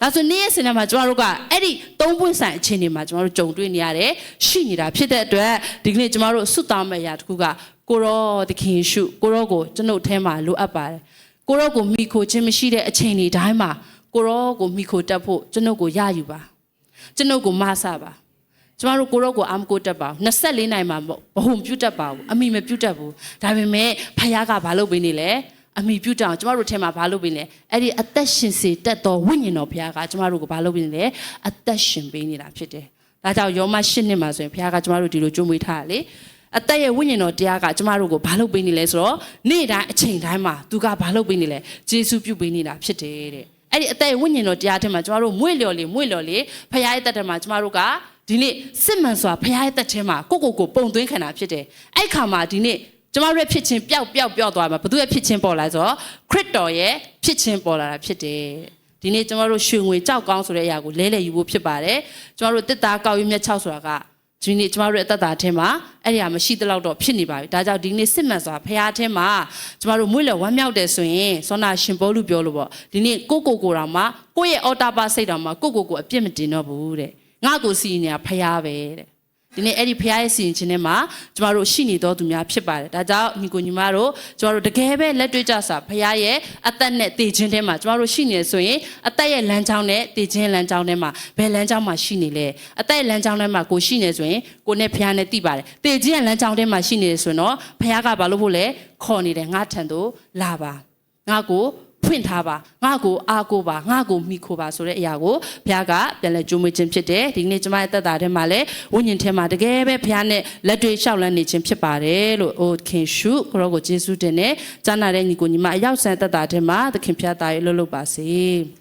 ဒါဆိုနေ့ရက်စနေမှာကျမတို့ကအဲ့ဒီသုံးပွင့်ဆိုင်အခြေအနေမှာကျမတို့ကြုံတွေ့နေရတယ်ရှိနေတာဖြစ်တဲ့အတွက်ဒီကနေ့ကျမတို့ဆုတောင်းမယ့်အရာတစ်ခုကကိုရောသခင်ယေရှုကိုရောကိုကျွန်ုပ်ထဲမှာလိုအပ်ပါတယ်ကိုရောကိုမိခိုခြင်းမရှိတဲ့အချိန်တွေတိုင်းမှာကိုရောကိုမိခိုတတ်ဖို့ကျွန်ုပ်ကိုရယူပါ ကျွန်ုပ်ကိုမဆပါကျမတို့ကိုရော့ကိုအာမကိုတက်ပါဘူး24နိုင်မှာမဟုတ်ဘဟုမပြုတ်တက်ပါဘူးအမိမပြုတ်တက်ဘူးဒါပေမဲ့ဖခင်ကဘာလုပ်ပေးနေလဲအမိပြုတ်တက်အောင်ကျမတို့ထဲမှာဘာလုပ်ပေးလဲအဲ့ဒီအသက်ရှင်စေတတ်သောဝိညာဉ်တော်ဖခင်ကကျမတို့ကိုဘာလုပ်ပေးနေလဲအသက်ရှင်ပေးနေတာဖြစ်တယ်ဒါကြောင့်ယောမ8နှစ်မှာဆိုရင်ဖခင်ကကျမတို့ဒီလိုကြိုးမွေးထားတယ်လေအသက်ရဲ့ဝိညာဉ်တော်တရားကကျမတို့ကိုဘာလုပ်ပေးနေလဲဆိုတော့နေ့တိုင်းအချိန်တိုင်းမှာသူကဘာလုပ်ပေးနေလဲဂျေစုပြုပေးနေတာဖြစ်တယ်တဲ့ အဲ့ဒီအသက်ဝိညာဉ်တော်တရားထဲမှာကျမတို့မွေ့လျော်လေမွေ့လျော်လေဖခင်ရဲ့တက်ထဲမှာကျမတို့ကဒီနေ့စစ်မှန်စွာဖခင်ရဲ့တက်ထဲမှာကိုကိုကိုပုံသွင်းခံတာဖြစ်တယ်အဲ့ခါမှာဒီနေ့ကျမတို့ရဲ့ဖြစ်ချင်းပျောက်ပျောက်ပျောက်သွားမှာဘသူရဲ့ဖြစ်ချင်းပေါ်လာဆိုတော့ခရစ်တော်ရဲ့ဖြစ်ချင်းပေါ်လာတာဖြစ်တယ်ဒီနေ့ကျမတို့ရွှေငွေကြောက်ကောင်းဆိုတဲ့အရာကိုလဲလှယ်ယူဖို့ဖြစ်ပါတယ်ကျမတို့တစ်သားကောက်ရွေးမြတ်6ဆိုတာက ဒီနေ့ကျမတို့ရဲ့အသက်တာထဲမှာအဲ့ဒီဟာမရှိသလောက်တော့ဖြစ်နေပါပြီဒါကြောင့်ဒီနေ့စစ်မှန်စွာဖခင်ထဲမှာကျမတို့မွေးလဝမ်းမြောက်တယ်ဆိုရင်စောနာရှင်ဘောလူပြောလို့ပေါ့ဒီနေ့ကိုကိုကိုတော်မှာကိုယ့်ရဲ့အော်တာပါစိတ်တော်မှာကိုကိုကိုအပြစ်မတင်တော့ဘူးတဲ့ငါကိုစီရင်နေတာဖခင်ပဲတဲ့ ဒီနေ့အဲ့ဒီဖခင်ရဲ့စီရင်ခြင်းထဲမှာကျမတို့ရှိနေတော်သူများဖြစ်ပါတယ်ဒါကြောင့်ညီကိုညီမတို့ကျမတို့တကယ်ပဲလက်တွေ့ကြစာဖခင်ရဲ့အသက်နဲ့တည်ခြင်းထဲမှာကျမတို့ရှိနေဆိုရင်အသက်ရဲ့လမ်းကြောင်းနဲ့တည်ခြင်းလမ်းကြောင်းထဲမှာဘယ်လမ်းကြောင်းမှာရှိနေလဲအသက်ရဲ့လမ်းကြောင်းထဲမှာကိုရှိနေဆိုရင်ကိုနဲ့ဖခင်နဲ့တည်ပါတယ်တည်ခြင်းရဲ့လမ်းကြောင်းထဲမှာရှိနေဆိုရင်တော့ဖခင်ကဘာလို့ဖို့လဲခေါ်နေတယ်ငါထံသို့လာပါငါကို ဖွင့်ထားပါငါ့ကိုအားကိုပါငါ့ကိုမိခိုပါဆိုတဲ့အရာကိုဘုရားကပြန်လဲကြိုးမွေးခြင်းဖြစ်တယ်ဒီကနေ့ကျွန်မရဲ့သက်တာထဲမှာလဲဝိညာဉ်ထဲမှာတကယ်ပဲဘုရားနဲ့လက်တွေ့လျှောက်လန်းနေခြင်းဖြစ်ပါတယ်လို့အိုခင်ရှုကိုရောကိုယေရှုတင်နဲ့ကြားနာတဲ့ညီကိုညီမအရောက်ဆန်သက်တာထဲမှာသခင်ဖျားသားရဲ့လှုပ်လှုပ်ပါစေ